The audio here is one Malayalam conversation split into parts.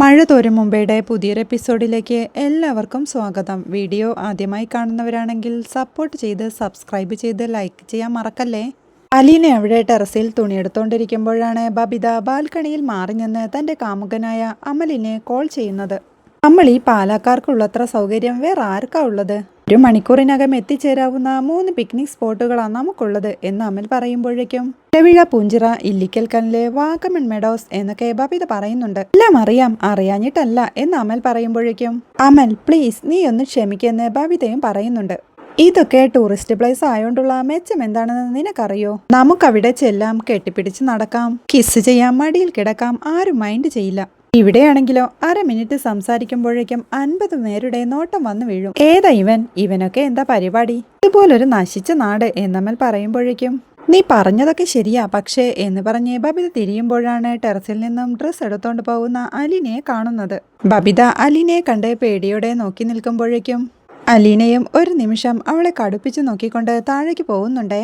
മഴ തോരും മുംബൈയുടെ പുതിയൊരു എപ്പിസോഡിലേക്ക് എല്ലാവർക്കും സ്വാഗതം. വീഡിയോ ആദ്യമായി കാണുന്നവരാണെങ്കിൽ സപ്പോർട്ട് ചെയ്ത് സബ്സ്ക്രൈബ് ചെയ്ത് ലൈക്ക് ചെയ്യാൻ മറക്കല്ലേ? അലീന അവിടെ ടെറസിൽ തുണിയെടുത്തോണ്ടിരിക്കുമ്പോഴാണ് ബബിത ബാൽക്കണിയിൽ മാറി നിന്ന് തന്റെ കാമുകനായ അമലിനെ കോൾ ചെയ്യുന്നത്. നമ്മൾ ഈ പാലക്കാർക്കുള്ളത്ര സൗകര്യം വേറെ ആർക്കാ ഉള്ളത്? ഒരു മണിക്കൂറിനകം എത്തിച്ചേരാവുന്ന മൂന്ന് പിക്നിക് സ്പോട്ടുകളാണ് നമുക്കുള്ളത് എന്ന് അമൽ പറയുമ്പോഴേക്കും ഇലവിഴ പൂഞ്ചിറ ഇല്ലിക്കൽ കല്ല് വാഗമൺ മെഡോസ് എന്നൊക്കെ ബബിത പറയുന്നുണ്ട്. എല്ലാം അറിയാം അറിയാഞ്ഞിട്ടല്ല എന്ന് അമൽ പറയുമ്പോഴേക്കും അമൽ പ്ലീസ് നീ ഒന്ന് ക്ഷമിക്കെന്ന് ബബിതയും പറയുന്നുണ്ട്. ഇതൊക്കെ ടൂറിസ്റ്റ് പ്ലേസ് ആയതുകൊണ്ടുള്ള മെച്ചം എന്താണെന്ന് നിനക്കറിയോ? നമുക്കവിടെ ചെല്ലാം കെട്ടിപ്പിടിച്ച് നടക്കാം കിസ് ചെയ്യാം മടിയിൽ കിടക്കാം ആരും മൈൻഡ് ചെയ്യില്ല. ഇവിടെയാണെങ്കിലോ അര മിനിറ്റ് സംസാരിക്കുമ്പോഴേക്കും അൻപത് പേരുടെ നോട്ടം വന്നു വീഴും. ഏതാ ഇവൻ? ഇവനൊക്കെ എന്താ പരിപാടി? ഇതുപോലൊരു നശിച്ച നാട് എന്നമ്മൽ പറയുമ്പോഴേക്കും നീ പറഞ്ഞതൊക്കെ ശരിയാ. പക്ഷേ എന്ന് പറഞ്ഞ് ബബിത തിരിയുമ്പോഴാണ് ടെറസിൽ നിന്നും ഡ്രസ് എടുത്തോണ്ട് പോകുന്ന അലിനെ കാണുന്നത്. ബബിത അലിനെ കണ്ട് പേടിയോടെ നോക്കി നിൽക്കുമ്പോഴേക്കും അലീനയും ഒരു നിമിഷം അവളെ കടുപ്പിച്ച് നോക്കിക്കൊണ്ട് താഴേക്ക് പോകുന്നുണ്ടേ.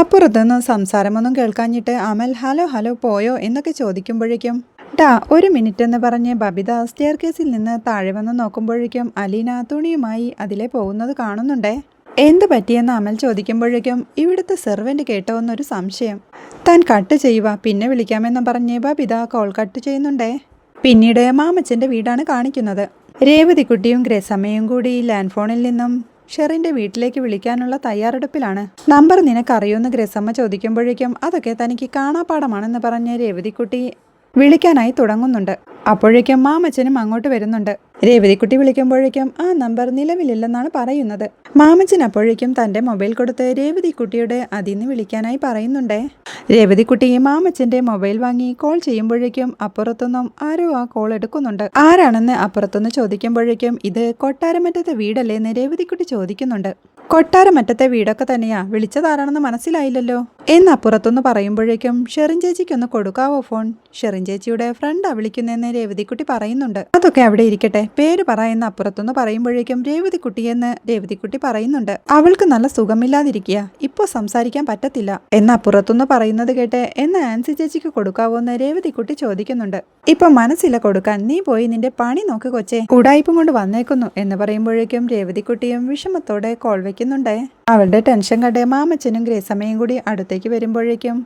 അപ്പുറത്തുനിന്ന് സംസാരമൊന്നും കേൾക്കാഞ്ഞിട്ട് അമൽ ഹലോ ഹലോ പോയോ? എന്നൊക്കെ ചോദിക്കുമ്പോഴേക്കും ഡാ ഒരു മിനിറ്റ് എന്ന് പറഞ്ഞ് ബബിത സ്റ്റെയർ കേസിൽ നിന്ന് താഴെ വന്ന് നോക്കുമ്പോഴേക്കും അലീന തുണിയുമായി അതിലെ പോകുന്നത് കാണുന്നുണ്ടേ. എന്ത് പറ്റിയെന്ന് അമൽ ചോദിക്കുമ്പോഴേക്കും ഇവിടുത്തെ സെർവന്റ് കേട്ടോ എന്നൊരു സംശയം. താൻ കട്ട് ചെയ്യുക പിന്നെ വിളിക്കാമെന്ന് പറഞ്ഞ് ബബിത കോൾ കട്ട് ചെയ്യുന്നുണ്ടേ. പിന്നീട് മാമച്ചന്റെ വീടാണ് കാണിക്കുന്നത്. രേവതിക്കുട്ടിയും ഗ്രസമയും കൂടി ലാൻഡ് ഫോണിൽ നിന്നും ഷെറിന്റെ വീട്ടിലേക്ക് വിളിക്കാനുള്ള തയ്യാറെടുപ്പിലാണ്. നമ്പർ നിനക്കറിയുമെന്ന് ഗ്രസമ്മ ചോദിക്കുമ്പോഴേക്കും അതൊക്കെ തനിക്ക് കാണാപ്പാടമാണെന്ന് പറഞ്ഞ് രേവതിക്കുട്ടി വിളിക്കാനായി തുടങ്ങുന്നുണ്ട്. അപ്പോഴേക്കും മാമച്ചനും അങ്ങോട്ട് വരുന്നുണ്ട്. രേവതിക്കുട്ടി വിളിക്കുമ്പോഴേക്കും ആ നമ്പർ നിലവിലില്ലെന്നാണ് പറയുന്നത്. മാമച്ചൻ അപ്പോഴേക്കും തന്റെ മൊബൈൽ കൊടുത്ത് രേവതിക്കുട്ടിയുടെ അതിന്ന് വിളിക്കാനായി പറയുന്നുണ്ടേ. രേവതിക്കുട്ടി മാമച്ചന്റെ മൊബൈൽ വാങ്ങി കോൾ ചെയ്യുമ്പോഴേക്കും അപ്പുറത്തുനിന്നും ആരോ ആ കോൾ എടുക്കുന്നുണ്ട്. ആരാണെന്ന് അപ്പുറത്തുനിന്ന് ചോദിക്കുമ്പോഴേക്കും ഇത് കൊട്ടാരമറ്റത്തെ വീടല്ലേ എന്ന് രേവതിക്കുട്ടി ചോദിക്കുന്നുണ്ട്. കൊട്ടാരമറ്റത്തെ വീടൊക്കെ തന്നെയാ. വിളിച്ചതാരാണെന്ന് മനസ്സിലായില്ലല്ലോ. എന്ന് അപ്പുറത്തുനിന്ന് പറയുമ്പോഴേക്കും ഷെറിൻ ചേച്ചിക്കൊന്ന് കൊടുക്കാവോ ഫോൺ? ഷെറിൻ ചേച്ചിയുടെ ഫ്രണ്ടാ വിളിക്കുന്നതെന്ന് രേവതിക്കുട്ടി പറയുന്നുണ്ട്. അതൊക്കെ അവിടെ ഇരിക്കട്ടെ. പേര് പറയുന്ന അപ്പുറത്തുനിന്ന് പറയുമ്പോഴേക്കും രേവതിക്കുട്ടി എന്ന് രേവതിക്കുട്ടി പറയുന്നുണ്ട്. അവൾക്ക് നല്ല സുഖമില്ലാതിരിക്കുക ഇപ്പോൾ സംസാരിക്കാൻ പറ്റത്തില്ല. എന്നപ്പുറത്തൊന്ന് പറയുന്നത് കേട്ട് എന്ന് ആൻസി ചേച്ചിക്ക് കൊടുക്കാവോ എന്ന് രേവതിക്കുട്ടി ചോദിക്കുന്നുണ്ട്. ഇപ്പൊ മനസ്സില കൊടുക്കാൻ. നീ പോയി നിന്റെ പണി നോക്ക് കൊച്ചേ. ഉടായ്പും കൊണ്ട് വന്നേക്കുന്നു. എന്ന് പറയുമ്പോഴേക്കും രേവതിക്കുട്ടിയും വിഷമത്തോടെ കോൾ വെക്കുന്നുണ്ടേ. അവളുടെ ടെൻഷൻ കണ്ട് മാമച്ചനും ഗ്രേസമ്മയും കൂടി അടുത്തേക്ക് വരുമ്പോഴേക്കും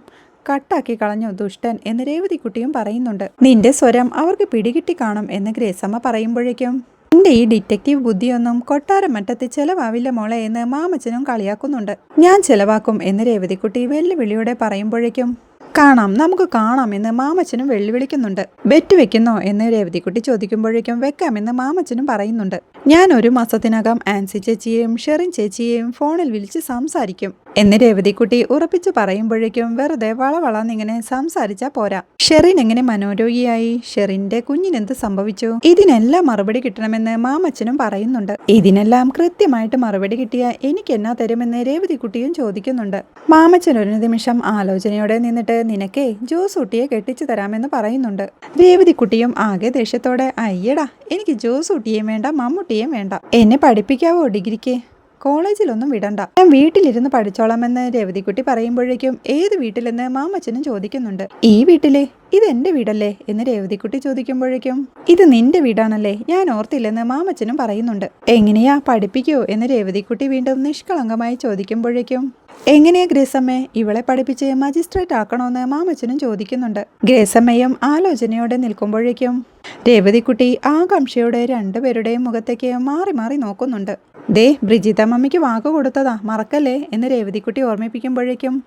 കട്ടാക്കി കളഞ്ഞു ദുഷ്ടൻ എന്ന് രേവതിക്കുട്ടിയും പറയുന്നുണ്ട്. നിന്റെ സ്വരം അവർക്ക് പിടികിട്ടി കാണും എന്ന് ഗ്രേസമ്മ പറയുമ്പോഴേക്കും നിന്റെ ഈ ഡിറ്റക്റ്റീവ് ബുദ്ധിയൊന്നും കൊട്ടാരം മറ്റത്ത് ചെലവാവില്ല മോളെ എന്ന് മാമച്ചനും കളിയാക്കുന്നുണ്ട്. ഞാൻ ചെലവാക്കും എന്ന് രേവതിക്കുട്ടി വെല്ലുവിളിയോടെ പറയുമ്പോഴേക്കും കാണാം നമുക്ക് കാണാം എന്ന് മാമച്ചനും വെള്ളിവിളിക്കുന്നുണ്ട്. ബെറ്റ് വെക്കുന്നോ? എന്ന് രേവതിക്കുട്ടി ചോദിക്കുമ്പോഴേക്കും വെക്കാം എന്ന് മാമച്ചനും പറയുന്നുണ്ട്. ഞാൻ ഒരു മാസത്തിനകം ആൻസി ചേച്ചിയെയും ഷെറിൻ ചേച്ചിയെയും ഫോണിൽ വിളിച്ച് സംസാരിക്കും എന്ന് രേവതിക്കുട്ടി ഉറപ്പിച്ചു പറയുമ്പോഴേക്കും വെറുതെ വളവളന്നിങ്ങനെ സംസാരിച്ചാ പോരാ. ഷെറിൻ എങ്ങനെ മനോരോഗിയായി? ഷെറിന്റെ കുഞ്ഞിനെന്ത് സംഭവിച്ചു? ഇതിനെല്ലാം മറുപടി കിട്ടണമെന്ന് മാമച്ചനും പറയുന്നുണ്ട്. ഇതിനെല്ലാം കൃത്യമായിട്ട് മറുപടി കിട്ടിയ എനിക്ക് എന്നാ തരുമെന്ന് രേവതിക്കുട്ടിയും ചോദിക്കുന്നുണ്ട്. മാമച്ചൻ ഒരു നിമിഷം ആലോചനയോടെ നിന്നിട്ട് നിനക്കേ ജ്യൂസ് കുട്ടിയെ കെട്ടിച്ചു തരാമെന്ന് പറയുന്നുണ്ട്. രേവതിക്കുട്ടിയും ആകെ ദേഷ്യത്തോടെ അയ്യടാ എനിക്ക് ജ്യൂസ് ഊട്ടിയേയും വേണ്ട മമ്മൂട്ടിയേയും വേണ്ട. എന്നെ പഠിപ്പിക്കാവോ ഡിഗ്രിക്ക്? കോളേജിലൊന്നും വിടണ്ട. ഞാൻ വീട്ടിലിരുന്ന് പഠിച്ചോളാമെന്ന് രവതിക്കുട്ടി പറയുമ്പോഴേക്കും ഏത് വീട്ടിലെന്ന് മാമച്ചനും ചോദിക്കുന്നുണ്ട്. ഈ വീട്ടിലെ? ഇത് എന്റെ വീടല്ലേ? എന്ന് രേവതിക്കുട്ടി ചോദിക്കുമ്പോഴേക്കും ഇത് നിന്റെ വീടാണല്ലേ? ഞാൻ ഓർത്തില്ലെന്ന് മാമച്ചനും പറയുന്നുണ്ട്. എങ്ങനെയാ പഠിപ്പിക്കോ? എന്ന് രേവതിക്കുട്ടി വീണ്ടും നിഷ്കളങ്കമായി ചോദിക്കുമ്പോഴേക്കും എങ്ങനെയാ ഗ്രേസമ്മേ? ഇവളെ പഠിപ്പിച്ച് മജിസ്ട്രേറ്റ് ആക്കണോന്ന് മാമച്ചനും ചോദിക്കുന്നുണ്ട്. ഗ്രേസമ്മയും ആലോചനയോടെ നിൽക്കുമ്പോഴേക്കും രേവതിക്കുട്ടി ആകാംക്ഷയുടെ രണ്ടുപേരുടെയും മുഖത്തേക്ക് മാറി മാറി നോക്കുന്നുണ്ട്. ദേ ബ്രിജിത മമ്മിക്ക് വാക്ക് കൊടുത്തതാ മറക്കല്ലേ എന്ന് രേവതിക്കുട്ടി ഓർമ്മിപ്പിക്കുമ്പോഴേക്കും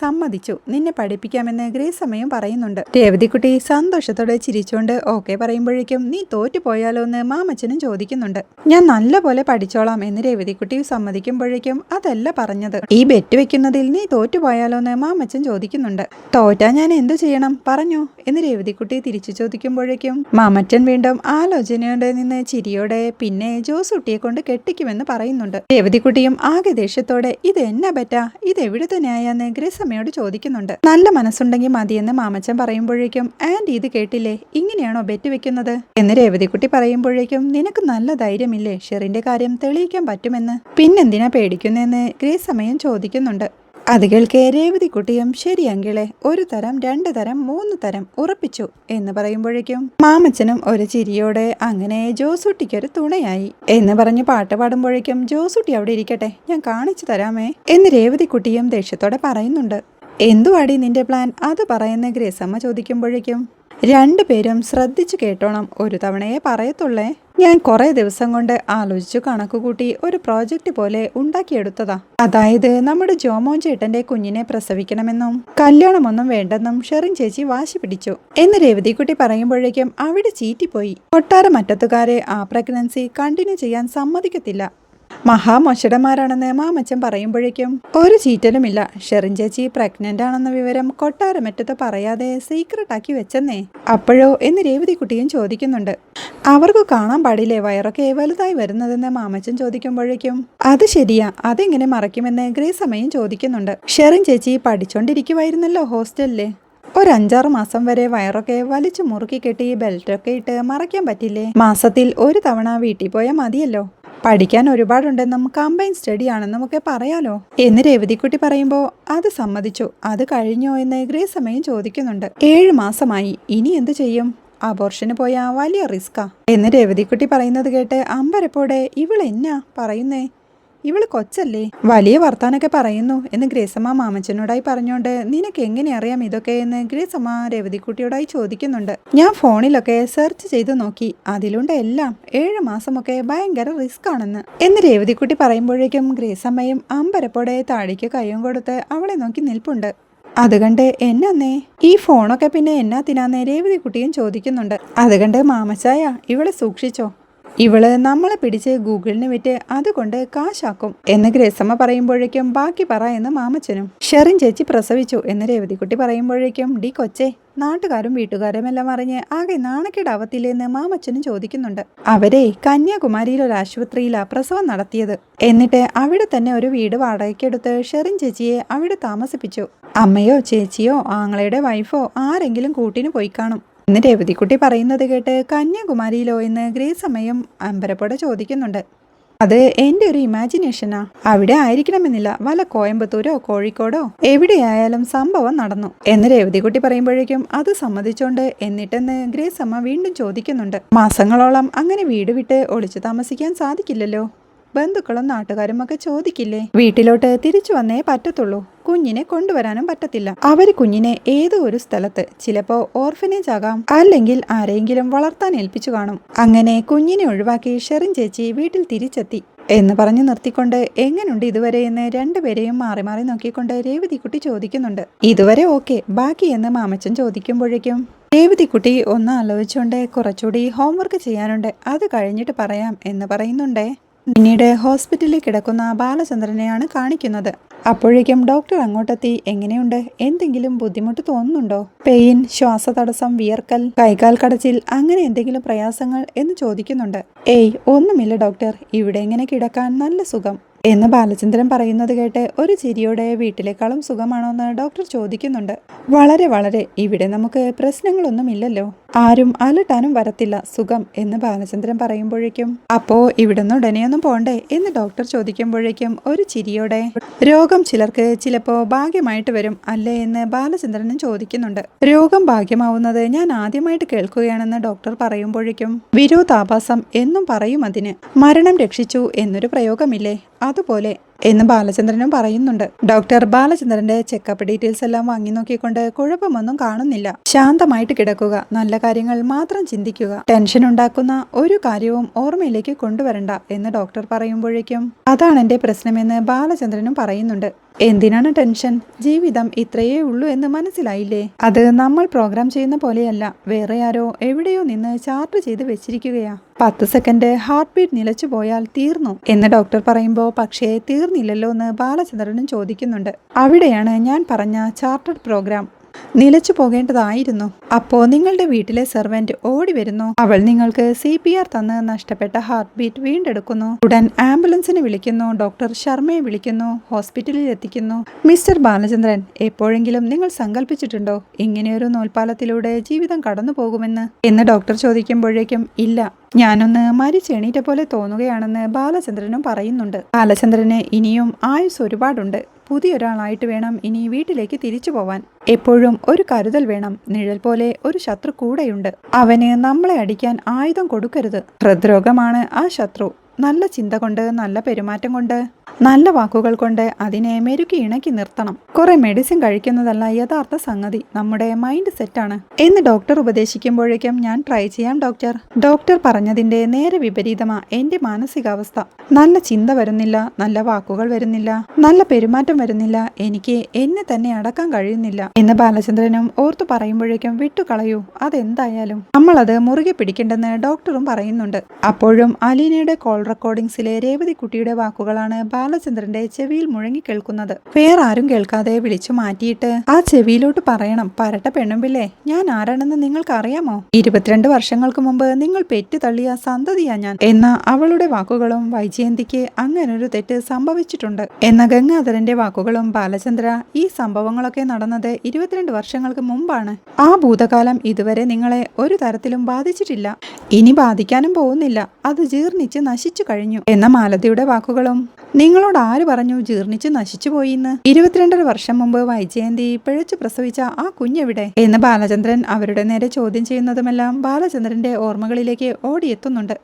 സമ്മതിച്ചു. നിന്നെ പഠിപ്പിക്കാമെന്ന് ഗ്രേസ് അമ്മയും പറയുന്നുണ്ട്. രേവതിക്കുട്ടി സന്തോഷത്തോടെ ചിരിച്ചുകൊണ്ട് ഓക്കെ പറയുമ്പോഴേക്കും നീ തോറ്റു പോയാലോ എന്ന് മാമച്ചനും ചോദിക്കുന്നുണ്ട്. ഞാൻ നല്ലപോലെ പഠിച്ചോളാം എന്ന് രേവതിക്കുട്ടി സമ്മതിക്കുമ്പോഴേക്കും അതല്ല പറഞ്ഞത്. ഈ ബെറ്റ് വെക്കുന്നതിൽ നീ തോറ്റു പോയാലോ എന്ന് മാമച്ചൻ ചോദിക്കുന്നുണ്ട്. തോറ്റാ ഞാൻ എന്തു ചെയ്യണം? പറഞ്ഞു എന്ന് രേവതിക്കുട്ടി തിരിച്ചു ചോദിക്കുമ്പോഴേക്കും മാമച്ചൻ വീണ്ടും ആലോചനയോടെ നിന്ന് ചിരിയോടെ പിന്നെ ജോസുട്ടിയെ കൊണ്ട് കെട്ടിക്കുമെന്ന് പറയുന്നുണ്ട്. രേവതിക്കുട്ടിയും ആകെ ദേഷ്യത്തോടെ ഇത് എന്നാ പറ്റാ ഇത് എവിടെ തന്നെയായെന്ന്? ഗ്രേസമ്മയോട് ചോദിക്കുന്നുണ്ട്. നല്ല മനസ്സുണ്ടെങ്കിൽ മതിയെന്ന് മാമച്ചൻ പറയുമ്പോഴേക്കും ആൻഡ് ഇത് കേട്ടില്ലേ? ഇങ്ങനെയാണോ ബെറ്റ് വെക്കുന്നത്? എന്ന് രേവതിക്കുട്ടി പറയുമ്പോഴേക്കും നിനക്ക് നല്ല ധൈര്യമില്ലേ? ഷെറിന്റെ കാര്യം തെളിയിക്കാൻ പറ്റുമെന്ന്. പിന്നെന്തിനാ പേടിക്കുന്നതെന്ന് ഗ്രേസമയം ചോദിക്കുന്നുണ്ട്. അത് കേൾക്കെ രേവതിക്കുട്ടിയും ശരി അങ്കിളെ ഒരു തരം രണ്ട് തരം മൂന്ന് തരം ഉറപ്പിച്ചു എന്ന് പറയുമ്പോഴേക്കും മാമച്ചനും ഒരു ചിരിയോടെ അങ്ങനെ ജോസൂട്ടിക്കൊരു തുണയായി എന്ന് പറഞ്ഞ് പാട്ട് പാടുമ്പോഴേക്കും ജോസുട്ടി അവിടെ ഇരിക്കട്ടെ ഞാൻ കാണിച്ചു തരാമേ എന്ന് രേവതിക്കുട്ടിയും ദേഷ്യത്തോടെ പറയുന്നുണ്ട്. എന്തുവാടി നിന്റെ പ്ലാൻ? അത് പറയുന്ന ഗ്രേസമ്മ ചോദിക്കുമ്പോഴേക്കും രണ്ടുപേരും ശ്രദ്ധിച്ചു കേട്ടോണം ഒരു തവണയെ പറയത്തുള്ളേ ഞാൻ കുറേ ദിവസം കൊണ്ട് ആലോചിച്ചു കണക്കുകൂട്ടി ഒരു പ്രോജക്റ്റ് പോലെ ഉണ്ടാക്കിയെടുത്തതാ. അതായത് നമ്മുടെ ജോമോൻ ചേട്ടന്റെ കുഞ്ഞിനെ പ്രസവിക്കണമെന്നും കല്യാണമൊന്നും വേണ്ടെന്നും ഷെറിൻ ചേച്ചി വാശി പിടിച്ചു. എന്ന് രേവതിക്കുട്ടി പറയുമ്പോഴേക്കും അവിടെ ചീറ്റിപ്പോയി. കൊട്ടാര മറ്റത്തുകാരെ ആ പ്രഗ്നൻസി കണ്ടിന്യൂ ചെയ്യാൻ സമ്മതിക്കത്തില്ല. മഹാമൊശടന്മാരാണെന്ന് മാമച്ചൻ പറയുമ്പോഴേക്കും ഒരു ചീറ്റലുമില്ല. ഷെറിൻ ചേച്ചി പ്രഗ്നന്റ് ആണെന്ന വിവരം കൊട്ടാരമറ്റത്ത് പറയാതെ സീക്രട്ടാക്കി വെച്ചെന്നേ. അപ്പോഴോ എന്ന് രേവതിക്കുട്ടിയും ചോദിക്കുന്നുണ്ട്. അവർക്ക് കാണാൻ പാടില്ലേ വയറൊക്കെ വലുതായി വരുന്നതെന്ന് മാമച്ചൻ ചോദിക്കുമ്പോഴേക്കും. അത് ശരിയാ അതെങ്ങനെ മറയ്ക്കുമെന്ന് ഗ്രേസ് സമയം ചോദിക്കുന്നുണ്ട്. ഷെറിൻ ചേച്ചി പഠിച്ചോണ്ടിരിക്കുവായിരുന്നല്ലോ ഹോസ്റ്റലിൽ. ഒരു അഞ്ചാറ് മാസം വരെ വയറൊക്കെ വലിച്ചു മുറുക്കി കെട്ടി ബെൽറ്റൊക്കെ ഇട്ട് മറയ്ക്കാൻ പറ്റില്ലേ? മാസത്തിൽ ഒരു തവണ വീട്ടിൽ പോയാൽ മതിയല്ലോ. പഠിക്കാൻ ഒരുപാടുണ്ടെന്നും കമ്പൈൻ സ്റ്റഡി ആണെന്നും ഒക്കെ പറയാലോ. എന്ന് രേവതിക്കുട്ടി പറയുമ്പോൾ അത് സമ്മതിച്ചു അത് കഴിഞ്ഞോ എന്ന് ഗ്രേസ് സമയം ചോദിക്കുന്നുണ്ട്. ഏഴ് മാസമായി ഇനി എന്തു ചെയ്യും? അബോർഷന് പോയാ വലിയ റിസ്കാ എന്ന് രേവതിക്കുട്ടി പറയുന്നത് കേട്ട് അമ്പരപ്പോടെ ഇവളെന്നാ പറയുന്നേ? ഇവൾ കൊച്ചല്ലേ? വലിയ വർത്താനൊക്കെ പറയുന്നു എന്ന് ഗ്രേസമ്മ മാമച്ചനോടായി പറഞ്ഞോണ്ട് നിനക്ക് എങ്ങനെ അറിയാം ഇതൊക്കെ എന്ന് ഗ്രേസമ്മ രവതിക്കുട്ടിയോടായി ചോദിക്കുന്നുണ്ട്. ഞാൻ ഫോണിലൊക്കെ സെർച്ച് ചെയ്ത് നോക്കി. അതിലുണ്ട് എല്ലാം. ഏഴ് മാസമൊക്കെ ഭയങ്കര റിസ്ക് ആണെന്ന് എന്ന് രേവതിക്കുട്ടി പറയുമ്പോഴേക്കും ഗ്രേസമ്മയും അമ്പരപ്പോടെ താടിക്ക് കയ്യും കൊടുത്ത് അവളെ നോക്കി നിൽപ്പുണ്ട്. അത് കണ്ട് ഈ ഫോണൊക്കെ പിന്നെ എന്നാ എന്നാത്തിനാന്നേ രേവതിക്കുട്ടിയും ചോദിക്കുന്നുണ്ട്. അത് കണ്ട് മാമച്ചായ ഇവളെ സൂക്ഷിച്ചോ? ഇവൾ നമ്മളെ പിടിച്ച് ഗൂഗിളിന് വിറ്റ് അതുകൊണ്ട് കാശാക്കും എന്ന് ഗ്രേസമ്മ പറയുമ്പോഴേക്കും ബാക്കി പറ എന്ന് മാമച്ചനും ഷെറിൻ ചേച്ചി പ്രസവിച്ചു എന്ന് രേവതിക്കുട്ടി പറയുമ്പോഴേക്കും ഡി കൊച്ചേ നാട്ടുകാരും വീട്ടുകാരും എല്ലാം അറിഞ്ഞ് ആകെ നാണക്കേടാവത്തില്ലെന്ന് മാമച്ചനും ചോദിക്കുന്നുണ്ട്. അവരെ കന്യാകുമാരിയിൽ ഒരു ആശുപത്രിയിലാ പ്രസവം നടത്തിയത്. എന്നിട്ട് അവിടെ തന്നെ ഒരു വീട് വാടകയ്ക്കെടുത്ത് ഷെറിൻ ചേച്ചിയെ അവിടെ താമസിപ്പിച്ചു. അമ്മയോ ചേച്ചിയോ ആങ്ങളയുടെ വൈഫോ ആരെങ്കിലും കൂട്ടിന് പോയി കാണും. എന്ന് രേവതിക്കുട്ടി പറയുന്നത് കേട്ട് കന്യാകുമാരിയിലോ എന്ന് ഗ്രേസമയം അമ്പരപ്പോടെ ചോദിക്കുന്നുണ്ട്. അത് എന്റെ ഒരു ഇമാജിനേഷനാ അവിടെ ആയിരിക്കണമെന്നില്ല. വല്ല കോയമ്പത്തൂരോ കോഴിക്കോടോ എവിടെയായാലും സംഭവം നടന്നു. എന്ന് രേവതിക്കുട്ടി പറയുമ്പോഴേക്കും അത് സമ്മതിച്ചോണ്ട് എന്നിട്ടെന്ന് ഗ്രേസ് അമ്മ വീണ്ടും ചോദിക്കുന്നുണ്ട്. മാസങ്ങളോളം അങ്ങനെ വീട് വിട്ട് ഒളിച്ചു താമസിക്കാൻ സാധിക്കില്ലല്ലോ. ബന്ധുക്കളും നാട്ടുകാരും ഒക്കെ ചോദിക്കില്ലേ? വീട്ടിലോട്ട് തിരിച്ചു വന്നേ പറ്റത്തുള്ളൂ. കുഞ്ഞിനെ കൊണ്ടുവരാനും പറ്റത്തില്ല. അവർ കുഞ്ഞിനെ ഏതോ ഒരു സ്ഥലത്ത് ചിലപ്പോ ഓർഫനേജ് ആകാം. അല്ലെങ്കിൽ ആരെങ്കിലും വളർത്താൻ ഏൽപ്പിച്ചു കാണും. അങ്ങനെ കുഞ്ഞിനെ ഒഴിവാക്കി ഷെറിൻ ചേച്ചി വീട്ടിൽ തിരിച്ചെത്തി. എന്ന് പറഞ്ഞു നിർത്തിക്കൊണ്ട് എങ്ങനുണ്ട് ഇതുവരെ എന്ന് രണ്ടുപേരെയും മാറി മാറി നോക്കിക്കൊണ്ട് രേവതിക്കുട്ടി ചോദിക്കുന്നുണ്ട്. ഇതുവരെ ഓക്കെ ബാക്കി എന്ന് മാമച്ചൻ ചോദിക്കുമ്പോഴേക്കും രേവതിക്കുട്ടി ഒന്ന് ആലോചിച്ചുകൊണ്ട് കുറച്ചുകൂടി ഹോംവർക്ക് ചെയ്യാനുണ്ട്. അത് കഴിഞ്ഞിട്ട് പറയാം എന്ന് പറയുന്നുണ്ടേ. പിന്നീട് ഹോസ്പിറ്റലിൽ കിടക്കുന്ന ബാലചന്ദ്രനെയാണ് കാണിക്കുന്നത്. അപ്പോഴേക്കും ഡോക്ടർ അങ്ങോട്ടെത്തി എങ്ങനെയുണ്ട്? എന്തെങ്കിലും ബുദ്ധിമുട്ട് തോന്നുന്നുണ്ടോ? പെയിൻ ശ്വാസതടസ്സം വിയർക്കൽ കൈകാൽ കടച്ചിൽ അങ്ങനെ എന്തെങ്കിലും പ്രയാസങ്ങൾ? എന്ന് ചോദിക്കുന്നുണ്ട്. ഏയ് ഒന്നുമില്ല ഡോക്ടർ. ഇവിടെ ഇങ്ങനെ കിടക്കാൻ നല്ല സുഖം? എന്ന് ബാലചന്ദ്രൻ പറയുന്നത് കേട്ട് ഒരു ചിരിയോടെ വീട്ടിലേക്കാളും സുഖമാണോ എന്ന് ഡോക്ടർ ചോദിക്കുന്നുണ്ട്. വളരെ വളരെ. ഇവിടെ നമുക്ക് പ്രശ്നങ്ങളൊന്നുമില്ലല്ലോ. ആരും അലട്ടാനും വരത്തില്ല. സുഖം എന്ന് ബാലചന്ദ്രൻ പറയുമ്പോഴേക്കും അപ്പോ ഇവിടുന്ന് ഉടനെയൊന്നും പോണ്ടേ? എന്ന് ഡോക്ടർ ചോദിക്കുമ്പോഴേക്കും ഒരു ചിരിയോടെ രോഗം ചിലർക്ക് ചിലപ്പോ ഭാഗ്യമായിട്ട് വരും അല്ലേ? എന്ന് ബാലചന്ദ്രനും ചോദിക്കുന്നുണ്ട്. രോഗം ഭാഗ്യമാവുന്നത് ഞാൻ ആദ്യമായിട്ട് കേൾക്കുകയാണെന്ന് ഡോക്ടർ പറയുമ്പോഴേക്കും വിരോധാഭാസം എന്നും പറയും അതിന്. മരണം രക്ഷിച്ചു എന്നൊരു പ്രയോഗമില്ലേ? അതുപോലെ എന്ന് ബാലചന്ദ്രനും പറയുന്നുണ്ട്. ഡോക്ടർ ബാലചന്ദ്രന്റെ ചെക്കപ്പ് ഡീറ്റെയിൽസ് എല്ലാം വാങ്ങി നോക്കിക്കൊണ്ട് കുഴപ്പമൊന്നും കാണുന്നില്ല. ശാന്തമായിട്ട് കിടക്കുക നല്ല കാര്യങ്ങൾ മാത്രം ചിന്തിക്കുക ടെൻഷൻ ഉണ്ടാക്കുന്ന ഒരു കാര്യവും ഓർമ്മയിലേക്ക് കൊണ്ടുവരണ്ട എന്ന് ഡോക്ടർ പറയുമ്പോഴേക്കും അതാണ് എന്റെ പ്രശ്നമെന്ന് ബാലചന്ദ്രനും പറയുന്നുണ്ട്. എന്തിനാണ് ടെൻഷൻ? ജീവിതം ഇത്രയേ ഉള്ളൂ എന്ന് മനസ്സിലായില്ലേ? അത് നമ്മൾ പ്രോഗ്രാം ചെയ്യുന്ന പോലെയല്ല. വേറെ ആരോ എവിടെയോ നിന്ന് ചാർട്ട് ചെയ്ത് വെച്ചിരിക്കുകയാ. പത്ത് സെക്കൻഡ് ഹാർട്ട് ബീറ്റ് നിലച്ചു പോയാൽ തീർന്നു എന്ന് ഡോക്ടർ പറയുമ്പോൾ പക്ഷേ തീർന്നില്ലല്ലോ എന്ന് ബാലചന്ദ്രനും ചോദിക്കുന്നുണ്ട്. അവിടെയാണ് ഞാൻ പറഞ്ഞ ചാർട്ടഡ് പ്രോഗ്രാം നിലച്ചു പോകേണ്ടതായിരുന്നു. അപ്പോ നിങ്ങളുടെ വീട്ടിലെ സെർവന്റ് ഓടി വരുന്നു. അവൾ നിങ്ങൾക്ക് സി പി ആർ തന്ന് നഷ്ടപ്പെട്ട ഹാർട്ട് ബീറ്റ് വീണ്ടെടുക്കുന്നു. ഉടൻ ആംബുലൻസിനെ വിളിക്കുന്നു. ഡോക്ടർ ശർമ്മയെ വിളിക്കുന്നു. ഹോസ്പിറ്റലിൽ എത്തിക്കുന്നു. മിസ്റ്റർ ബാലചന്ദ്രൻ എപ്പോഴെങ്കിലും നിങ്ങൾ സങ്കല്പിച്ചിട്ടുണ്ടോ ഇങ്ങനെയൊരു നോൽപാലത്തിലൂടെ ജീവിതം കടന്നു പോകുമെന്ന്? എന്ന് ഡോക്ടർ ചോദിക്കുമ്പോഴേക്കും ഇല്ല. ഞാനൊന്ന് മരിച്ചെണീറ്റ പോലെ തോന്നുകയാണെന്ന് ബാലചന്ദ്രനും പറയുന്നുണ്ട്. ബാലചന്ദ്രന് ഇനിയും ആയുസ് ഒരുപാടുണ്ട്. പുതിയൊരാളായിട്ട് വേണം ഇനി വീട്ടിലേക്ക് തിരിച്ചു പോവാൻ. എപ്പോഴും ഒരു കരുതൽ വേണം. നിഴൽ പോലെ ഒരു ശത്രു കൂടെയുണ്ട്. അവന് നമ്മളെ അടിക്കാൻ ആയുധം കൊടുക്കരുത്. ഹൃദ്രോഗമാണ് ആ ശത്രു. നല്ല ചിന്ത കൊണ്ട് നല്ല പെരുമാറ്റം കൊണ്ട് നല്ല വാക്കുകൾ കൊണ്ട് അതിനെ മെരുക്കി ഇണക്കി നിർത്തണം. കുറെ മെഡിസിൻ കഴിക്കുന്നതല്ല യഥാർത്ഥ സംഗതി. നമ്മുടെ മൈൻഡ് സെറ്റാണ് എന്ന് ഡോക്ടർ ഉപദേശിക്കുമ്പോഴേക്കും ഞാൻ ട്രൈ ചെയ്യാം ഡോക്ടർ ഡോക്ടർ പറഞ്ഞതിന്റെ നേരെ വിപരീതമാ എന്റെ മാനസികാവസ്ഥ. നല്ല ചിന്ത വരുന്നില്ല നല്ല വാക്കുകൾ വരുന്നില്ല നല്ല പെരുമാറ്റം വരുന്നില്ല എനിക്ക് എന്നെ തന്നെ അടക്കാൻ കഴിയുന്നില്ല എന്ന് ബാലചന്ദ്രനും ഓർത്തു പറയുമ്പോഴേക്കും വിട്ടുകളയൂ അതെന്തായാലും. നമ്മളത് മുറുകെ പിടിക്കേണ്ടെന്ന് ഡോക്ടറും പറയുന്നുണ്ട്. അപ്പോഴും അലീനയുടെ കോൾ റെക്കോർഡിംഗ്സിലെ രേവതി കുട്ടിയുടെ വാക്കുകളാണ് ബാലചന്ദ്രന്റെ ചെവിയിൽ മുഴങ്ങി കേൾക്കുന്നത്. വേറെ ആരും കേൾക്കാതെ വിളിച്ചു മാറ്റിയിട്ട് ആ ചെവിയിലോട്ട് പറയണം പരട്ട പെണ്ണുമ്പില്ലേ ഞാൻ ആരാണെന്ന് നിങ്ങൾക്ക് അറിയാമോ ഇരുപത്തിരണ്ട് വർഷങ്ങൾക്ക് മുമ്പ് നിങ്ങൾ പെറ്റു തള്ളിയ സന്തതിയാ ഞാൻ. എന്ന അവളുടെ വാക്കുകളും വൈജയന്തിക്ക് അങ്ങനൊരു തെറ്റ് സംഭവിച്ചിട്ടുണ്ട്. എന്ന ഗംഗാധരന്റെ വാക്കുകളും ബാലചന്ദ്ര ഈ സംഭവങ്ങളൊക്കെ നടന്നത് ഇരുപത്തിരണ്ട് വർഷങ്ങൾക്ക് മുമ്പാണ്. ആ ഭൂതകാലം ഇതുവരെ നിങ്ങളെ ഒരു തരത്തിലും ബാധിച്ചിട്ടില്ല. ഇനി ബാധിക്കാനും പോകുന്നില്ല. അത് ജീർണിച്ച് നശിച്ചു കഴിഞ്ഞു. എന്ന മാലതിയുടെ വാക്കുകളും. നിങ്ങളോട് ആര് പറഞ്ഞു ജീർണിച്ച് നശിച്ചു പോയിന്ന്? ഇരുപത്തിരണ്ടര വർഷം മുമ്പ് വൈജയന്തി പിഴച്ചു പ്രസവിച്ച ആ കുഞ്ഞെവിടെ? എന്ന് ബാലചന്ദ്രൻ അവരുടെ നേരെ ചോദ്യം ചെയ്യുന്നതുമെല്ലാം ബാലചന്ദ്രന്റെ ഓർമ്മകളിലേക്ക് ഓടിയെത്തുന്നുണ്ട്.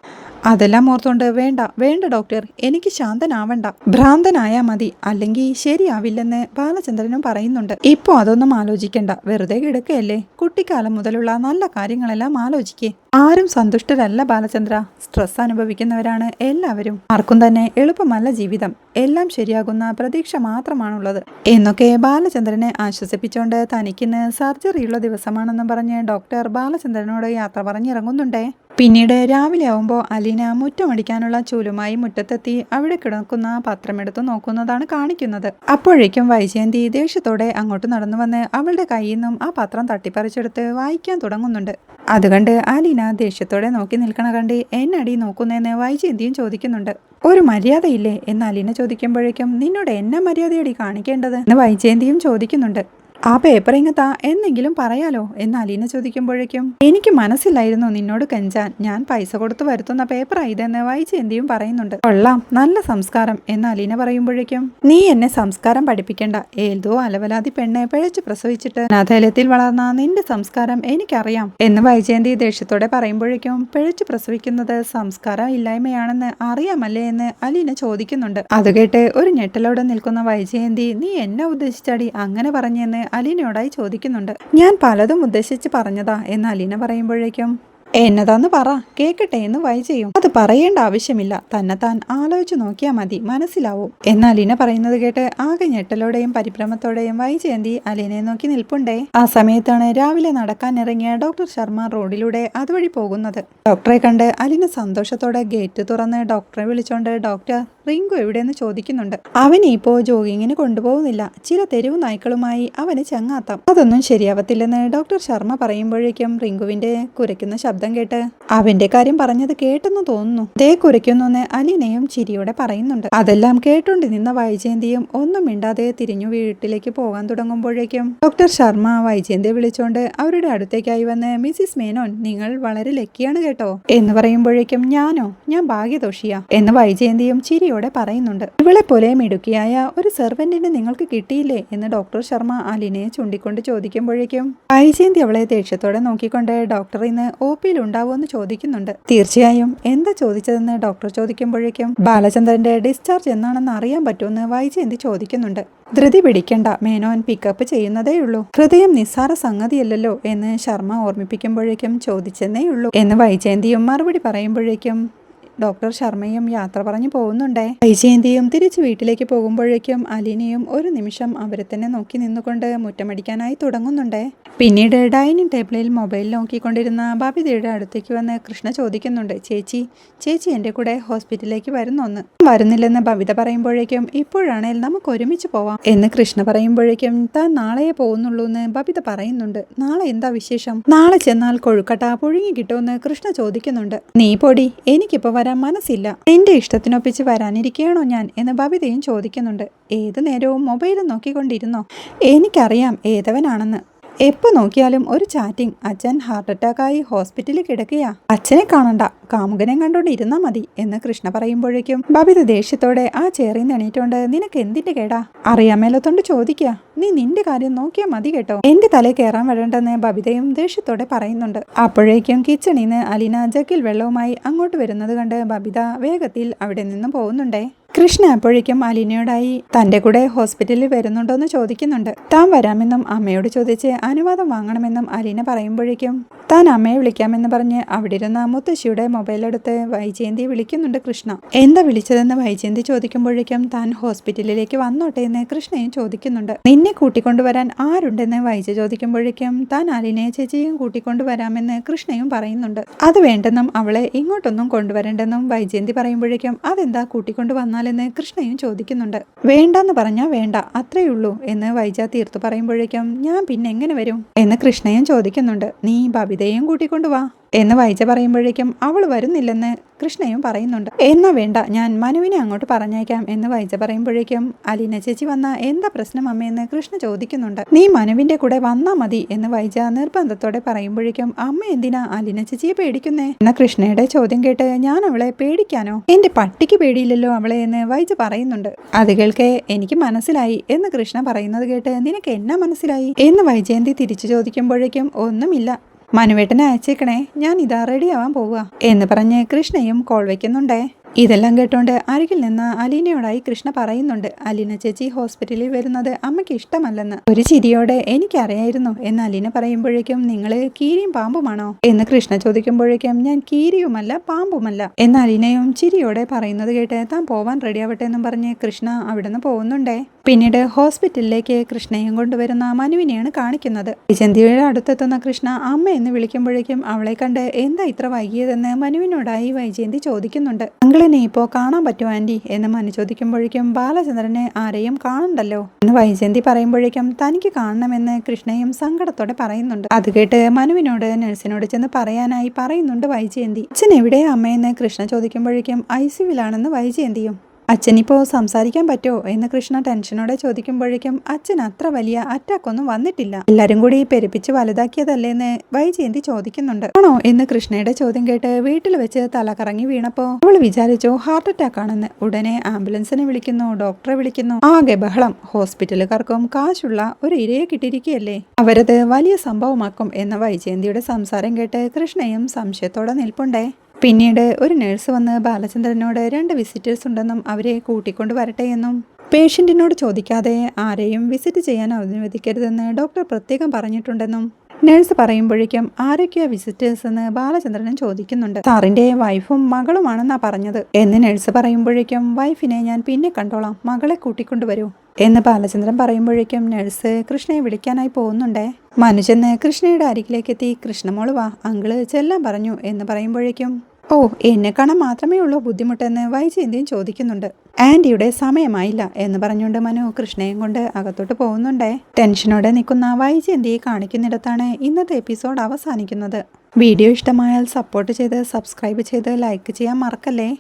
അതെല്ലാം ഓർത്തുകൊണ്ട് വേണ്ട വേണ്ട ഡോക്ടർ. എനിക്ക് ശാന്തനാവണ്ട. ഭ്രാന്തനായാ മതി. അല്ലെങ്കിൽ ശരിയാവില്ലെന്ന് ബാലചന്ദ്രനും പറയുന്നുണ്ട്. ഇപ്പോ അതൊന്നും ആലോചിക്കണ്ട. വെറുതെ കിടക്കുകയല്ലേ കുട്ടിക്കാലം മുതലുള്ള നല്ല കാര്യങ്ങളെല്ലാം ആലോചിക്കേ. ആരും സന്തുഷ്ടരല്ല ബാലചന്ദ്ര. സ്ട്രെസ് അനുഭവിക്കുന്നവരാണ് എല്ലാവരും. ആർക്കും തന്നെ എളുപ്പമല്ല ജീവിതം. എല്ലാം ശരിയാകുന്ന പ്രതീക്ഷ മാത്രമാണുള്ളത്. എന്നൊക്കെ ബാലചന്ദ്രനെ ആശ്വസിപ്പിച്ചുകൊണ്ട് തനിക്കിന്ന് സർജറിയുള്ള ദിവസമാണെന്നും പറഞ്ഞ് ഡോക്ടർ ബാലചന്ദ്രനോട് യാത്ര പറഞ്ഞിറങ്ങുന്നുണ്ടേ. പിന്നീട് രാവിലെ ആവുമ്പോൾ അലീന മുറ്റമടിക്കാനുള്ള ചൂലുമായി മുറ്റത്തെത്തി അവിടെ കിടക്കുന്ന പത്രമെടുത്ത് നോക്കുന്നതാണ് കാണിക്കുന്നത്. അപ്പോഴേക്കും വൈജയന്തി ദേഷ്യത്തോടെ അങ്ങോട്ട് നടന്നു വന്ന് അവളുടെ കയ്യിൽ നിന്നും ആ പത്രം തട്ടിപ്പറിച്ചെടുത്ത് വായിക്കാൻ തുടങ്ങുന്നുണ്ട്. അത് കണ്ട് അലീന ദേഷ്യത്തോടെ നോക്കി നിൽക്കണ കണ്ടി എന്നടി നോക്കുന്നതെന്ന് വൈജയന്തിയും ചോദിക്കുന്നുണ്ട്. ഒരു മര്യാദയില്ലേ? എന്ന് അലീന ചോദിക്കുമ്പോഴേക്കും നിന്നോട് എന്നെ മര്യാദയടി കാണിക്കേണ്ടത്? എന്ന് വൈജയന്തിയും ചോദിക്കുന്നുണ്ട്. ആ പേപ്പർ ഇങ്ങ് താ എന്നെങ്കിലും പറയാലോ എന്ന് അലീന ചോദിക്കുമ്പോഴേക്കും. എനിക്ക് മനസ്സിലായിരുന്നു നിന്നോട് കെഞ്ചാൻ ഞാൻ പൈസ കൊടുത്തു വരുത്തുന്ന പേപ്പറാ ഇതെന്ന് എന്തിയും പറയുന്നുണ്ട്. കൊള്ളാം നല്ല സംസ്കാരം എന്ന് അലീന പറയുമ്പോഴേക്കും. നീ എന്നെ സംസ്കാരം പഠിപ്പിക്കണ്ട ഏതോ അലവലാതി പെണ്ണെ പിഴച്ചു പ്രസവിച്ചിട്ട് അനാഥാലയത്തിൽ വളർന്ന നിന്റെ സംസ്കാരം എനിക്കറിയാം എന്ന് വൈജയന്തി ദേഷ്യത്തോടെ പറയുമ്പോഴേക്കും പിഴച്ചു പ്രസവിക്കുന്നത് സംസ്കാരം ഇല്ലായ്മയാണെന്ന് അറിയാമല്ലേ എന്ന് അലീന ചോദിക്കുന്നുണ്ട്. അത് കേട്ട് ഒരു ഞെട്ടലോടെ നിൽക്കുന്ന വൈജയന്തി നീ എന്നെ ഉദ്ദേശിച്ചടി അങ്ങനെ പറഞ്ഞെന്ന് അലീനയോടായി ചോദിക്കുന്നുണ്ട്. ഞാൻ പലതും ഉദ്ദേശിച്ച് പറഞ്ഞതാ എന്ന് അലീന പറയുമ്പോഴേക്കും എന്നതാന്ന് പറ കേക്കട്ടെ എന്ന് വൈ ചെയ്യും. അത് പറയേണ്ട ആവശ്യമില്ല. തന്നെ താൻ ആലോചിച്ചു നോക്കിയാൽ മതി മനസ്സിലാവും. എന്നാൽ അലീന പറയുന്നത് കേട്ട് ആകെ ഞെട്ടലോടെയും പരിഭ്രമത്തോടെയും വൈജയന്തി അലീനയെ നോക്കി നിൽപ്പുണ്ടേ. ആ സമയത്താണ് രാവിലെ നടക്കാൻ ഇറങ്ങിയ ഡോക്ടർ ശർമ്മ റോഡിലൂടെ അതുവഴി പോകുന്നത്. ഡോക്ടറെ കണ്ട് അലീന സന്തോഷത്തോടെ ഗേറ്റ് തുറന്ന് ഡോക്ടറെ വിളിച്ചോണ്ട് ഡോക്ടർ റിങ്കു എവിടെയെന്ന് ചോദിക്കുന്നുണ്ട്. അവനെ ഇപ്പോൾ ജോഗിങ്ങിന് കൊണ്ടുപോകുന്നില്ല. ചില തെരുവ് നായ്ക്കളുമായി അവന് ചങ്ങാത്തം. അതൊന്നും ശരിയാവത്തില്ലെന്ന് ഡോക്ടർ ശർമ്മ പറയുമ്പോഴേക്കും റിങ്കുവിന്റെ കുരയ്ക്കുന്ന ശബ്ദം കേട്ട് അവന്റെ കാര്യം പറഞ്ഞത് കേട്ടെന്ന് തോന്നുന്നു. ദേ കുരയ്ക്കുന്നെന്ന് അലീനയും ചിരിയോടെ പറയുന്നുണ്ട്. അതെല്ലാം കേട്ടുകൊണ്ട് നിന്ന വൈജയന്തിയും ഒന്നും മിണ്ടാതെ തിരിഞ്ഞു വീട്ടിലേക്ക് പോകാൻ തുടങ്ങുമ്പോഴേക്കും ഡോക്ടർ ശർമ്മ വൈജയന്തിയെ വിളിച്ചോണ്ട് അവരുടെ അടുത്തേക്കായി വന്ന് മിസ്സിസ് മേനോൻ നിങ്ങൾ വളരെ ലക്കിയാണ് കേട്ടോ എന്ന് പറയുമ്പോഴേക്കും ഞാനോ? ഞാൻ ഭാഗ്യദോഷിയ എന്ന് വൈജയന്തിയും ചിരിയോടെ പറയുന്നുണ്ട്. ഇവളെ പോലെ മിടുക്കിയായ ഒരു സെർവന്റിനെ നിങ്ങൾക്ക് കിട്ടിയില്ലേ? എന്ന് ഡോക്ടർ ശർമ്മ അലിനെ ചൂണ്ടിക്കൊണ്ട് ചോദിക്കുമ്പോഴേക്കും വൈജയന്തി അവളെ ദേഷ്യത്തോടെ നോക്കിക്കൊണ്ട് ഡോക്ടർ ഇന്ന് ഒ പിയിൽ ഉണ്ടാവുമെന്ന് ചോദിക്കുന്നുണ്ട്. തീർച്ചയായും എന്താ ചോദിച്ചതെന്ന് ഡോക്ടർ ചോദിക്കുമ്പോഴേക്കും ബാലചന്ദ്രന്റെ ഡിസ്ചാർജ് എന്നാണെന്ന് അറിയാൻ പറ്റുമെന്ന് വൈജയന്തി ചോദിക്കുന്നുണ്ട്. ധൃതി പിടിക്കണ്ട. മേനോൻ പിക്കപ്പ് ചെയ്യുന്നതേ ഉള്ളൂ ഹൃദയം നിസ്സാര സംഗതിയല്ലല്ലോ എന്ന് ശർമ്മ ഓർമ്മിപ്പിക്കുമ്പോഴേക്കും ചോദിച്ചെന്നേയുള്ളൂ എന്ന് വൈജയന്തിയും മറുപടി പറയുമ്പോഴേക്കും ഡോക്ടർ ശർമ്മയും യാത്ര പറഞ്ഞു പോകുന്നുണ്ടേ. വൈജയന്തിയും തിരിച്ച് വീട്ടിലേക്ക് പോകുമ്പോഴേക്കും അലീനയും ഒരു നിമിഷം അവരെ തന്നെ നോക്കി നിന്നുകൊണ്ട് മുറ്റമടിക്കാനായി തുടങ്ങുന്നുണ്ടേ. പിന്നീട് ഡൈനിങ് ടേബിളിൽ മൊബൈൽ നോക്കിക്കൊണ്ടിരുന്ന ബാബിതയുടെ അടുത്തേക്ക് വന്ന് കൃഷ്ണ ചോദിക്കുന്നുണ്ട് ചേച്ചി ചേച്ചി എന്റെ കൂടെ ഹോസ്പിറ്റലിലേക്ക് വരുന്നൊന്ന് വരുന്നില്ലെന്ന് ബബിത പറയുമ്പോഴേക്കും ഇപ്പോഴാണേൽ നമുക്ക് ഒരുമിച്ച് പോവാം എന്ന് കൃഷ്ണ പറയുമ്പോഴേക്കും താൻ നാളെയെ പോകുന്നുള്ളൂ എന്ന് ബബിത പറയുന്നുണ്ട്. നാളെ എന്താ വിശേഷം? നാളെ ചെന്നാൽ കൊഴുക്കട്ട പുഴുങ്ങി കിട്ടുമെന്ന് കൃഷ്ണ ചോദിക്കുന്നുണ്ട്. നീ പൊടി എനിക്കിപ്പോ വരാൻ മനസ്സില്ല. എന്റെ ഇഷ്ടത്തിനൊപ്പിച്ച് വരാനിരിക്കുകയാണോ ഞാൻ? എന്ന് ബബിതയും ചോദിക്കുന്നുണ്ട്. ഏത് നേരവും മൊബൈൽ നോക്കിക്കൊണ്ടിരുന്നോ? എനിക്കറിയാം. ഏതവനാണെന്ന്. എപ്പോ നോക്കിയാലും ഒരു ചാറ്റിംഗ്. അച്ഛൻ ഹാർട്ട് അറ്റാക്കായി ഹോസ്പിറ്റലിൽ കിടക്കുകയാ. അച്ഛനെ കാണണ്ട. കാമുകനെ കണ്ടോണ്ട് ഇരുന്നാ മതി എന്ന് കൃഷ്ണ പറയുമ്പോഴേക്കും ബബിത ദേഷ്യത്തോടെ ആ ചേറിൽ നിന്ന് നിനക്ക് എന്തിന്റെ കേടാ? അറിയാമേലത്തോണ്ട് ചോദിക്കുക നീ നിന്റെ കാര്യം നോക്കിയാൽ മതി കേട്ടോ. എന്റെ തലയിൽ കയറാൻ വരണ്ടെന്ന് ബബിതയും ദേഷ്യത്തോടെ പറയുന്നുണ്ട്. അപ്പോഴേക്കും കിച്ചണിന്ന് അലീന ജക്കിൽ വെള്ളവുമായി അങ്ങോട്ട് വരുന്നത് കണ്ട് ബബിത വേഗത്തിൽ അവിടെ നിന്നും പോകുന്നുണ്ടേ. കൃഷ്ണ അപ്പോഴേക്കും അലീനയോടായി തന്റെ കൂടെ ഹോസ്പിറ്റലിൽ വരുന്നുണ്ടോന്ന് ചോദിക്കുന്നുണ്ട്. താൻ വരാമെന്നും അമ്മയോട് ചോദിച്ച് അനുവാദം വാങ്ങണമെന്നും അലീന പറയുമ്പോഴേക്കും താൻ അമ്മയെ വിളിക്കാമെന്ന് പറഞ്ഞ് അവിടെ ഇരുന്ന മുത്തശ്ശിയുടെ മൊബൈലെടുത്ത് വൈജയന്തി വിളിക്കുന്നുണ്ട് കൃഷ്ണ. എന്താ വിളിച്ചതെന്ന് വൈജയന്തി ചോദിക്കുമ്പോഴേക്കും താൻ ഹോസ്പിറ്റലിലേക്ക് വന്നോട്ടെ എന്ന് കൃഷ്ണയും ചോദിക്കുന്നുണ്ട്. നിന്നെ കൂട്ടിക്കൊണ്ടുവരാൻ ആരുണ്ടെന്ന്? വൈജ ചോദിക്കുമ്പോഴേക്കും താൻ അലീനയെ ചേച്ചിയും കൂട്ടിക്കൊണ്ടുവരാമെന്ന് കൃഷ്ണയും പറയുന്നുണ്ട്. അത് വേണ്ടെന്നും അവളെ ഇങ്ങോട്ടൊന്നും കൊണ്ടുവരണ്ടെന്നും വൈജയന്തി പറയുമ്പോഴേക്കും അതെന്താ? കൂട്ടിക്കൊണ്ടു വന്നാലെന്ന് കൃഷ്ണയും ചോദിക്കുന്നുണ്ട്. വേണ്ടെന്ന് പറഞ്ഞാൽ വേണ്ട അത്രയേ ഉള്ളൂ എന്ന് വൈജ തീർത്തു പറയുമ്പോഴേക്കും ഞാൻ പിന്നെ എങ്ങനെ വരും? എന്ന് കൃഷ്ണയും ചോദിക്കുന്നുണ്ട്. നീ ബബിതയും കൂട്ടിക്കൊണ്ടുവാ എന്ന് വൈജ പറയുമ്പോഴേക്കും അവൾ വരുന്നില്ലെന്ന് കൃഷ്ണയും പറയുന്നുണ്ട്. എന്നാ വേണ്ട ഞാൻ മനുവിനെ അങ്ങോട്ട് പറഞ്ഞേക്കാം എന്ന് വൈജ പറയുമ്പോഴേക്കും അലീന ചേച്ചി വന്ന എന്താ പ്രശ്നം അമ്മയെന്ന് കൃഷ്ണ ചോദിക്കുന്നുണ്ട്. നീ മനുവിന്റെ കൂടെ വന്നാ മതി എന്ന് വൈജ നിർബന്ധത്തോടെ പറയുമ്പോഴേക്കും അമ്മ എന്തിനാ അലീന ചേച്ചിയെ പേടിക്കുന്നേ? എന്ന കൃഷ്ണയുടെ ചോദ്യം കേട്ട് ഞാൻ അവളെ പേടിക്കാനോ? എന്റെ പട്ടിക്ക് പേടിയില്ലല്ലോ അവളെ എന്ന് വൈജ പറയുന്നുണ്ട്. അത് കേൾക്കെ എനിക്ക് മനസ്സിലായി എന്ന് കൃഷ്ണ പറയുന്നത് കേട്ട് നിനക്ക് എന്നാ മനസ്സിലായി? എന്ന് വൈജയന്തി തിരിച്ചു ചോദിക്കുമ്പോഴേക്കും ഒന്നുമില്ല. മനുവേട്ടനെ അയച്ചേക്കണേ. ഞാൻ ഇതാ റെഡിയാവാൻ പോവുക. എന്ന് പറഞ്ഞ് കൃഷ്ണയും കോൾ വയ്ക്കുന്നുണ്ടേ ഇതെല്ലാം കേട്ടോണ്ട് അരികിൽ നിന്ന് അലീനയോടായി കൃഷ്ണ പറയുന്നുണ്ട്. അലീന ചേച്ചി ഹോസ്പിറ്റലിൽ വരുന്നത് അമ്മയ്ക്ക് ഇഷ്ടമല്ലെന്ന്. ഒരു ചിരിയോടെ എനിക്കറിയായിരുന്നു. എന്ന് അലീന പറയുമ്പോഴേക്കും നിങ്ങൾ കീരിയും പാമ്പുമാണോ? എന്ന് കൃഷ്ണ ചോദിക്കുമ്പോഴേക്കും ഞാൻ കീരിയുമല്ല പാമ്പുമല്ല. എന്ന് അലീനയും ചിരിയോടെ പറയുന്നത് കേട്ട് താൻ പോവാൻ റെഡിയാവട്ടെ എന്നും പറഞ്ഞ് കൃഷ്ണ അവിടെ നിന്ന് പോകുന്നുണ്ടേ പിന്നീട് ഹോസ്പിറ്റലിലേക്ക് കൃഷ്ണയും കൊണ്ടുവരുന്ന മനുവിനെയാണ് കാണിക്കുന്നത്. വിജന്തിയുടെ അടുത്തെത്തുന്ന കൃഷ്ണ അമ്മ എന്ന് വിളിക്കുമ്പോഴേക്കും അവളെ കണ്ട് എന്താ ഇത്ര വൈകിയതെന്ന് മനുവിനോടായി വൈജയന്തി ചോദിക്കുന്നുണ്ട്. അങ്കിളിനെ ഇപ്പോ കാണാൻ പറ്റുമോ ആന്റി? എന്ന് മനു ചോദിക്കുമ്പോഴേക്കും ബാലചന്ദ്രനെ ആരെയും കാണണ്ടല്ലോ? എന്ന് വൈജയന്തി പറയുമ്പോഴേക്കും തനിക്ക് കാണണമെന്ന് കൃഷ്ണയും സങ്കടത്തോടെ പറയുന്നുണ്ട്. അത് കേട്ട് മനുവിനോട് നഴ്സിനോട് ചെന്ന് പറയാനായി പറയുന്നുണ്ട് വൈജയന്തി. അച്ഛൻ എവിടെയാ അമ്മയെന്ന് കൃഷ്ണ ചോദിക്കുമ്പോഴേക്കും ഐ സിയുവിലാണെന്ന് വൈജയന്തിയും. അച്ഛനിപ്പോ സംസാരിക്കാൻ പറ്റുമോ എന്ന് കൃഷ്ണ ടെൻഷനോടെ ചോദിക്കുമ്പോഴേക്കും അച്ഛൻ അത്ര വലിയ അറ്റാക്ക് ഒന്നും വന്നിട്ടില്ല. എല്ലാരും കൂടി പെരുപ്പിച്ച് വലുതാക്കിയതല്ലേ എന്ന് വൈജയന്തി ചോദിക്കുന്നുണ്ട്. ആണോ എന്ന് കൃഷ്ണയുടെ ചോദ്യം കേട്ട് വീട്ടിൽ വെച്ച് തലകറങ്ങി വീണപ്പോൾ വീണപ്പോ അവൾ വിചാരിച്ചു ഹാർട്ട് അറ്റാക്ക് ആണെന്ന് ഉടനെ ആംബുലൻസിനെ വിളിക്കുന്നു ഡോക്ടറെ വിളിക്കുന്നു. ആകെ ബഹളം. ഹോസ്പിറ്റലുകാർക്കും കാശുള്ള ഒരു ഇരയെ കിട്ടിയിരിക്കുകയല്ലേ? അവരത് വലിയ സംഭവമാക്കും എന്ന വൈജയന്തിയുടെ സംസാരം കേട്ട് കൃഷ്ണയും സംശയത്തോടെ നിൽപ്പുണ്ടേ. പിന്നീട് ഒരു നഴ്സ് വന്ന് ബാലചന്ദ്രനോട് രണ്ട് വിസിറ്റേഴ്സ് ഉണ്ടെന്നും അവരെ കൂട്ടിക്കൊണ്ട് വരട്ടെ എന്നും പേഷ്യന്റിനോട് ചോദിക്കാതെ ആരെയും വിസിറ്റ് ചെയ്യാൻ അനുവദിക്കരുതെന്ന് ഡോക്ടർ പ്രത്യേകം പറഞ്ഞിട്ടുണ്ടെന്നും നഴ്സ് പറയുമ്പോഴേക്കും ആരൊക്കെയാ വിസിറ്റേഴ്സ് എന്ന് ബാലചന്ദ്രനും ചോദിക്കുന്നുണ്ട്. സാറിന്റെ വൈഫും മകളുമാണെന്നാ പറഞ്ഞത് എന്ന് നഴ്സ് പറയുമ്പോഴേക്കും വൈഫിനെ ഞാൻ പിന്നെ കണ്ടോളാം. മകളെ കൂട്ടിക്കൊണ്ടുവരൂ എന്ന് ബാലചന്ദ്രൻ പറയുമ്പോഴേക്കും നഴ്സ് കൃഷ്ണയെ വിളിക്കാനായി പോകുന്നുണ്ടേ? മനുജെന്ന് കൃഷ്ണയുടെ അരികിലേക്ക് എത്തി കൃഷ്ണമോൾ വാ അങ്കിൾ ചെല്ലാം പറഞ്ഞു എന്ന് പറയുമ്പോഴേക്കും ഓ എന്നെ കാണാൻ മാത്രമേ ഉള്ളൂ ബുദ്ധിമുട്ടെന്ന് വൈജയന്തിയും ചോദിക്കുന്നുണ്ട്. ആന്റിയുടെ സമയമായില്ല എന്ന് പറഞ്ഞുകൊണ്ട് മനു കൃഷ്ണയും കൊണ്ട് അകത്തോട്ട് പോകുന്നുണ്ടേ. ടെൻഷനോടെ നിൽക്കുന്ന വൈജയന്തിയെ കാണിക്കുന്നിടത്താണ് ഇന്നത്തെ എപ്പിസോഡ് അവസാനിക്കുന്നത്. വീഡിയോ ഇഷ്ടമായാൽ സപ്പോർട്ട് ചെയ്ത് സബ്സ്ക്രൈബ് ചെയ്ത് ലൈക്ക് ചെയ്യാൻ മറക്കല്ലേ?